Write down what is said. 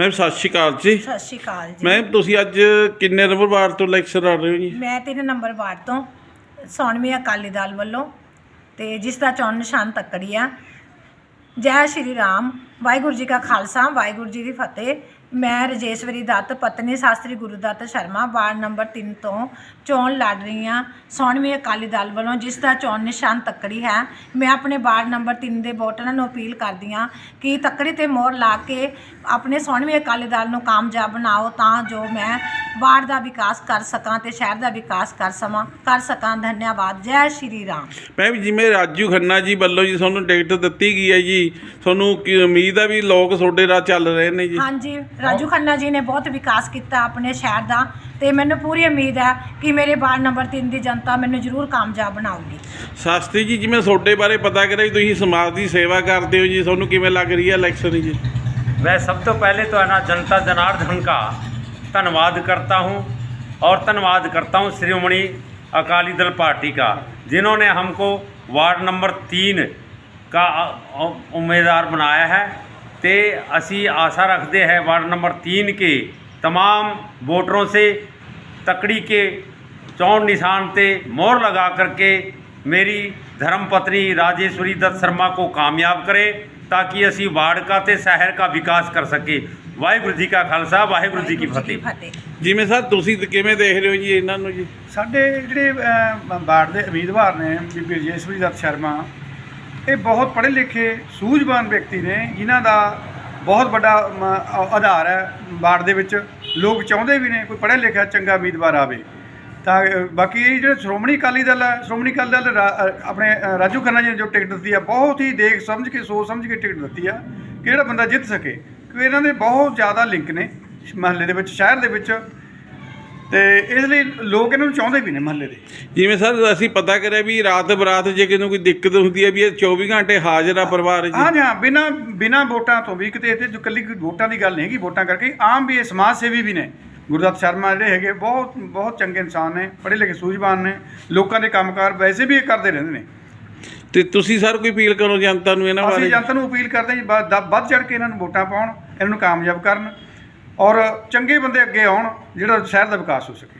Ma'am ਸਤਿ ਸ਼੍ਰੀ ਅਕਾਲ ਜੀ। ਸਤਿ ਸ਼੍ਰੀ ਅਕਾਲ ਜੀ। ਮੈਮ ਤੁਸੀਂ ਅੱਜ ਕਿੰਨੇ ਨੰਬਰ ਵਾਰਡ ਤੋਂ ਇਲੈਕਸ਼ਨ ਲੜ ਰਹੇ ਹੋ ਜੀ? ਮੈਂ ਤਿੰਨ ਨੰਬਰ ਵਾਰਡ ਤੋਂ ਸੋਨਵੀਂ ਅਕਾਲੀ ਦਲ ਵੱਲੋਂ ਤੇ ਜਿਸ ਦਾ ਚੋਣ ਨਿਸ਼ਾਨ ਤੱਕੜੀ ਆ। ਜੈ ਸ਼੍ਰੀ ਰਾਮ ਵਾਹਿਗੁਰੂ ਜੀ ਕਾ ਖਾਲਸਾ ਵਾਹਿਗੁਰੂ ਜੀ ਦੀ ਫਤਿਹ। ਮੈਂ ਰਜੇਸ਼ਵਰੀ ਦੱਤ ਪਤਨੀ ਸ਼ਾਸਤਰੀ ਗੁਰੂਦੱਤ ਸ਼ਰਮਾ ਵਾਰਡ ਨੰਬਰ 3 ਤੋਂ ਚੋਣ ਲੜ ਰਹੀ ਹਾਂ। ਸੋਨਵੀਂ ਅਕਾਲੀ ਦਲ ਵੱਲੋਂ ਜਿਸ ਦਾ ਚੋਣ ਨਿਸ਼ਾਨ ਤੱਕੜੀ ਹੈ ਮੈਂ ਆਪਣੇ ਵਾਰਡ ਨੰਬਰ 3 ਦੇ ਵੋਟਰਾਂ ਨੂੰ ਅਪੀਲ ਕਰਦੀ ਹਾਂ ਕਿ ਤੱਕੜੀ ਤੇ ਮੋਹਰ ਲਾ ਕੇ ਆਪਣੇ ਸੋਨਵੀਂ ਅਕਾਲੀ ਦਲ ਨੂੰ ਕਾਮਯਾਬ ਬਣਾਓ ਤਾਂ ਜੋ ਮੈਂ ਵਾਰਡ ਦਾ ਵਿਕਾਸ ਕਰ ਸਕਾਂ ਤੇ ਸ਼ਹਿਰ ਦਾ ਵਿਕਾਸ ਕਰ ਸਮਾਂ ਕਰ ਸਕਾਂ। ਧੰਨਵਾਦ। ਜੈ ਸ਼੍ਰੀ ਰਾਮ। ਮੈਮ ਜਿਵੇਂ ਰਾਜੂ ਖੰਨਾ ਜੀ ਵੱਲੋਂ ਜੀ ਤੁਹਾਨੂੰ ਟਿਕਟ ਦਿੱਤੀ ਗਈ ਹੈ ਜੀ। ਤੁਹਾਨੂੰ ਕੀ ਉਮੀਦ ਹੈ ਵੀ ਲੋਕ ਤੁਹਾਡੇ ਰਾਹ ਚੱਲ ਰਹੇ ਨੇ ਜੀ? ਹਾਂਜੀ। ਰਾਜੂ ਖੰਨਾ ਜੀ ਨੇ ਬਹੁਤ ਵਿਕਾਸ ਕੀਤਾ ਆਪਣੇ ਸ਼ਹਿਰ ਦਾ ਤੇ ਮੈਨੂੰ ਪੂਰੀ ਉਮੀਦ ਹੈ ਕਿ ਮੇਰੇ ਵਾਰਡ ਨੰਬਰ 3 ਦੀ ਜਨਤਾ ਮੈਨੂੰ ਜ਼ਰੂਰ ਕਾਮਯਾਬ ਬਣਾਊਗੀ ਸ਼ਾਸਤਰੀ ਜੀ ਜਿਵੇਂ ਤੁਹਾਡੇ ਬਾਰੇ ਪਤਾ ਕਰਿਆ ਵੀ ਤੁਸੀਂ ਸਮਾਜ ਦੀ ਸੇਵਾ ਕਰਦੇ ਹੋ ਜੀ ਤੁਹਾਨੂੰ ਕਿਵੇਂ ਲੱਗ ਰਹੀ ਹੈ ਇਲੈਕਸ਼ਨ ਜੀ मैं सब तो पहले तो है ना जनता जनार्दन का धन्यवाद करता हूँ और धन्यवाद करता हूँ श्रीमणी अकाली दल पार्टी का जिन्होंने हमको वार्ड नंबर तीन का अ- अ- उम्मीदवार बनाया है ते असी आशा रखते हैं वार्ड नंबर तीन के तमाम वोटरों से तकड़ी के चौन निशान पे मोहर लगा करके मेरी धर्मपत्नी राजेश्वरी दत्त शर्मा को कामयाब करे ताकि ਅਸੀਂ ਵਾਰਡ का ਤੇ ਸ਼ਹਿਰ का ਵਿਕਾਸ ਕਰ ਸਕੇ ਵਾਹਿਗੁਰੂ ਜੀ ਕਾ ਖਾਲਸਾ ਵਾਹਿਗੁਰੂ ਜੀ ਕੀ ਫਤਿਹ ਫਤਿਹ ਜਿਵੇਂ ਸਰ ਤੁਸੀਂ ਤੇ ਕਿਵੇਂ ਦੇਖ ਰਹੇ ਹੋ ਜੀ ਇਹਨਾਂ ਨੂੰ ਜੀ ਸਾਡੇ ਜਿਹੜੇ ਅਹ, ਵਾਰਡ ਦੇ ਉਮੀਦਵਾਰ ਨੇ ਬੀਬੀ ਰਜੇਸ਼ਵਰੀ ਦੱਤ ਸ਼ਰਮਾ ਇਹ ਬਹੁਤ ਪੜ੍ਹੇ ਲਿਖੇ ਸੂਝਵਾਨ ਵਿਅਕਤੀ ਨੇ ਜਿਨ੍ਹਾਂ ਦਾ ਬਹੁਤ ਵੱਡਾ ਮ, ਆਧਾਰ ਹੈ ਵਾਰਡ ਦੇ ਵਿੱਚ। ਲੋਕ ਚਾਹੁੰਦੇ ਵੀ ਨੇ ਕੋਈ ਪੜ੍ਹਿਆ ਲਿਖਿਆ ਚੰਗਾ ਉਮੀਦਵਾਰ ਆਵੇ। ਤਾਂ ਬਾਕੀ ਇਹ ਜਿਹੜੇ ਸ਼੍ਰੋਮਣੀ ਅਕਾਲੀ ਦਲ ਹੈ ਸ਼੍ਰੋਮਣੀ ਅਕਾਲੀ ਦਲ ਰਾ- ਆਪਣੇ ਰਾਜੂ ਖੰਨਾ ਜੀ ਨੇ ਜੋ ਟਿਕਟ ਦਿੱਤੀ ਆ ਬਹੁਤ ਹੀ ਦੇਖ ਸਮਝ ਕੇ ਸੋਚ ਸਮਝ ਕੇ ਟਿਕਟ ਦਿੱਤੀ ਆ ਕਿ ਜਿਹੜਾ ਬੰਦਾ ਜਿੱਤ ਸਕੇ। ਕਿਉਂਕਿ ਇਹਨਾਂ ਦੇ ਬਹੁਤ ਜ਼ਿਆਦਾ ਲਿੰਕ ਨੇ ਮਹੱਲੇ ਦੇ ਵਿੱਚ ਸ਼ਹਿਰ ਦੇ ਵਿੱਚ। ਤੇ ਇਸ ਲਈ ਲੋਕ ਇਹਨਾਂ ਨੂੰ ਚਾਹੁੰਦੇ ਵੀ ਨੇ ਮਹੱਲੇ ਦੇ। ਜਿਵੇਂ ਸਰ ਅਸੀਂ ਪਤਾ ਕਰਿਆ ਵੀ ਰਾਤ ਬਰਾਤ ਜੇ ਕਿਸੇ ਨੂੰ ਕੋਈ ਦਿੱਕਤ ਹੁੰਦੀ ਹੈ ਵੀ ਇਹ 24 ਘੰਟੇ ਹਾਜ਼ਰ ਆ ਪਰਿਵਾਰ ਜੀ। ਹਾਂ ਹਾਂ ਬਿਨਾ ਬਿਨਾ ਵੋਟਾਂ ਤੋਂ ਵੀ ਕਿਤੇ ਇੱਥੇ ਜੋ ਕੱਲੀ ਵੋਟਾਂ ਦੀ ਗੱਲ ਨਹੀਂ ਹੈਗੀ ਵੋਟਾਂ ਕਰਕੇ ਆਮ ਵੀ ਇਹ ਸਮਾਜ ਸੇਵੀ ਵੀ ਨੇ। ਗੁਰਦੱਤ ਸ਼ਰਮਾ ਜਿਹੜੇ ਹੈਗੇ ਬਹੁਤ ਬਹੁਤ ਚੰਗੇ ਇਨਸਾਨ ਨੇ ਪੜ੍ਹੇ ਲਿਖੇ ਸੂਝਵਾਨ ਨੇ ਲੋਕਾਂ ਦੇ ਕੰਮਕਾਰ ਵੈਸੇ ਵੀ ਇਹ ਕਰਦੇ ਰਹਿੰਦੇ ਨੇ। ਤੇ ਤੁਸੀਂ ਸਰ ਕੋਈ ਅਪੀਲ ਕਰੋ ਜਨਤਾ ਨੂੰ ਇਹਨਾਂ ਬਾਰੇ? ਅਸੀਂ? ਜਨਤਾ ਨੂੰ ਅਪੀਲ ਕਰਦੇ ਹਾਂ ਵੱਧ ਚੜ ਕੇ ਇਹਨਾਂ ਨੂੰ ਵੋਟਾਂ ਪਾਉਣ ਇਹਨਾਂ ਨੂੰ ਕਾਮਯਾਬ ਕਰਨ। ਔਰ ਚੰਗੇ ਬੰਦੇ ਅੱਗੇ ਆਉਣ ਜਿਹੜਾ ਸ਼ਹਿਰ ਦਾ ਵਿਕਾਸ ਹੋ ਸਕੇ।